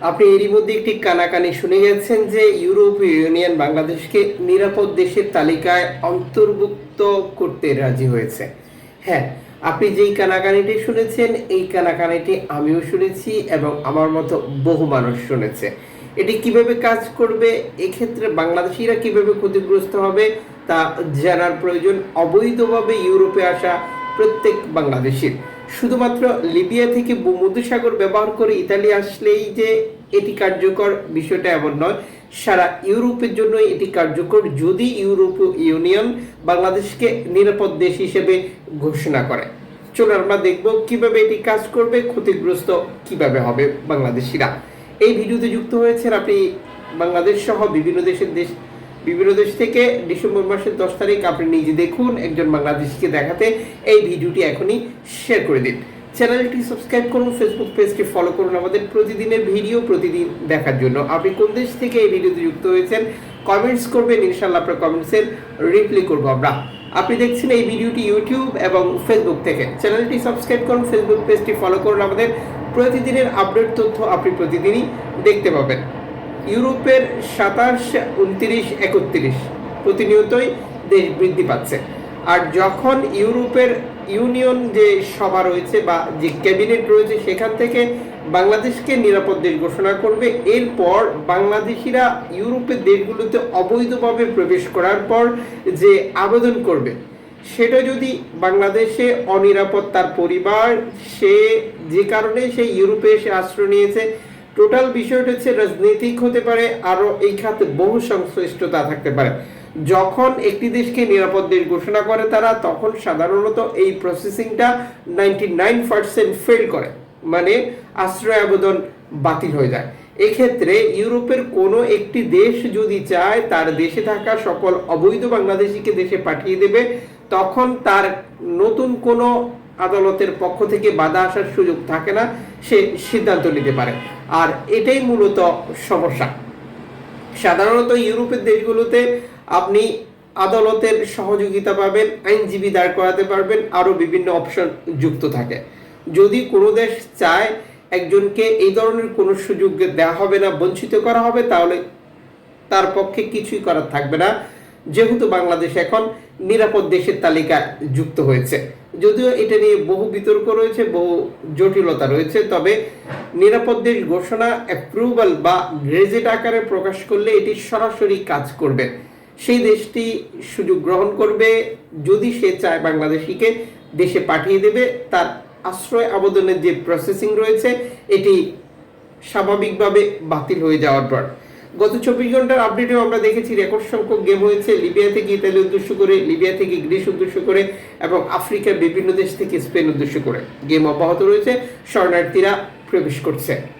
আপনি এরই মধ্যে একটি কানাকানি শুনে গেছেন যে ইউরোপীয় ইউনিয়ন বাংলাদেশকে নিরাপদ দেশের তালিকায় অন্তর্ভুক্ত করতে রাজি হয়েছে। হ্যাঁ আপনি যেই কানাকানিটি শুনেছেন, এই কানাকানিটি আমিও শুনেছি এবং আমার মতো বহু মানুষ শুনেছে। এটি কীভাবে কাজ করবে? এক্ষেত্রে বাংলাদেশিরা কীভাবে ক্ষতিগ্রস্ত হবে? তা জানার প্রয়োজন। অবৈধভাবে ইউরোপে আসা প্রত্যেক বাংলাদেশির। শুধুমাত্র লিবিয়া থেকে ভূমধ্যসাগর ব্যবহার করে ইতালি আসলেই যে এটি কার্যকর, বিষয়টা এমন নয়। সারা ইউরোপের জন্য এটি কার্যকর, যদি ইউরোপ ইউনিয়ন বাংলাদেশকে নিরাপদ দেশ হিসেবে ঘোষণা করে। চলুন আমরা দেখব কীভাবে এটি কাজ করবে, ক্ষতিগ্রস্ত কীভাবে হবে বাংলাদেশিরা। এই ভিডিওতে যুক্ত হয়েছেন আপনি বাংলাদেশ সহ বিভিন্ন দেশের দেশ বিভিন্ন দেশ থেকে ডিসেম্বর মাসের দশ তারিখ আপনি নিজে দেখুন, একজন বাংলাদেশিকে দেখাতে এই ভিডিওটি এখনই শেয়ার করে দিন। চ্যানেলটি সাবস্ক্রাইব করুন ফেসবুক পেজটি ফলো করুন আমাদের প্রতিদিনের ভিডিও, প্রতিদিন দেখার জন্য। আপনি কোন দেশ থেকে এই ভিডিওতে যুক্ত হয়েছেন কমেন্টস করবেন ইনশাল্লাহ আপনার কমেন্টসের রিপ্লাই করব আমরা। আপনি দেখছেন এই ভিডিওটি ইউটিউব এবং ফেসবুক থেকে। চ্যানেলটি সাবস্ক্রাইব করুন ফেসবুক পেজটি ফলো করুন আমাদের। প্রতিদিনের আপডেট তথ্য আপনি প্রতিদিনই দেখতে পাবেন। ইউরোপের সাতাশ, উনত্রিশ, একত্রিশ। প্রতিনিয়তই দেশ বৃদ্ধি পাচ্ছে। আর যখন ইউরোপের ইউনিয়ন যে সভা রয়েছে বা যে ক্যাবিনেট রয়েছে, সেখান থেকে বাংলাদেশকে নিরাপদ দেশ ঘোষণা করবে। এরপর বাংলাদেশিরা ইউরোপের দেশগুলোতে অবৈধভাবে প্রবেশ করার পর যে আবেদন করবে, সেটা যদি বাংলাদেশে অনিরাপদ তার পরিবার, সে যে কারণে সে ইউরোপে এসে আশ্রয় নিয়েছে টোটাল বিষয়টা হচ্ছে রাজনৈতিক হতে পারে, আরও এই খাতে বহু সংশ্লিষ্টতা থাকতে পারে। যখন একটি দেশকে নিরাপদ দেশ ঘোষণা করে তারা, তখন সাধারণত এই প্রসেসিংটা নাইনটি নাইন পার্সেন্ট ফেল করে মানে আশ্রয় আবেদন বাতিল হয়ে যায়। এক্ষেত্রে ইউরোপের কোনো একটি দেশ যদি চায় তার দেশে থাকা সকল অবৈধ বাংলাদেশিকে দেশে পাঠিয়ে দেবে, তখন তার নতুন কোনো আদালতের পক্ষ থেকে বাধা আসার সুযোগ থাকে না, সে সিদ্ধান্ত নিতে পারে। আর এটাই মূলত সমস্যা। সাধারণত ইউরোপের দেশগুলোতে আপনি আদালতের সহযোগিতা পাবেন, আইনজীবী দাঁড় করাতে পারবেন, আরও বিভিন্ন অপশন যুক্ত থাকে। যদি কোনো দেশ চায় একজনকে এই ধরনের কোনো সুযোগ দেওয়া হবে না, বঞ্চিত করা হবে, তাহলে তার পক্ষে কিছুই করার থাকবে না। যেহেতু বাংলাদেশ এখন নিরাপদ দেশের তালিকায় যুক্ত হয়েছে। যদিও এটা নিয়ে বহু বিতর্ক রয়েছে, বহু জটিলতা রয়েছে, তবে নিরাপদ দেশ ঘোষণা অ্যাপ্রুভাল বা গ্রেজেট আকারে প্রকাশ করলে এটি সরাসরি কাজ করবে। সেই দেশটি সুযোগ গ্রহণ করবে, যদি সে চায় বাংলাদেশিকে দেশে পাঠিয়ে দেবে, তার আশ্রয় আবেদনের যে প্রসেসিং রয়েছে, এটি স্বাভাবিকভাবে বাতিল হয়ে যাওয়ার পর। গত চব্বিশ ঘণ্টার আপডেটেও আমরা দেখেছি রেকর্ড সংখ্যক গেম হয়েছে। লিবিয়া থেকে ইতালি উদ্দেশ্য করে লিবিয়া থেকে গ্রিস উদ্দেশ্য করে এবং আফ্রিকার বিভিন্ন দেশ থেকে স্পেন উদ্দেশ্য করে। গেম অব্যাহত রয়েছে। শরণার্থীরা প্রবেশ করছে।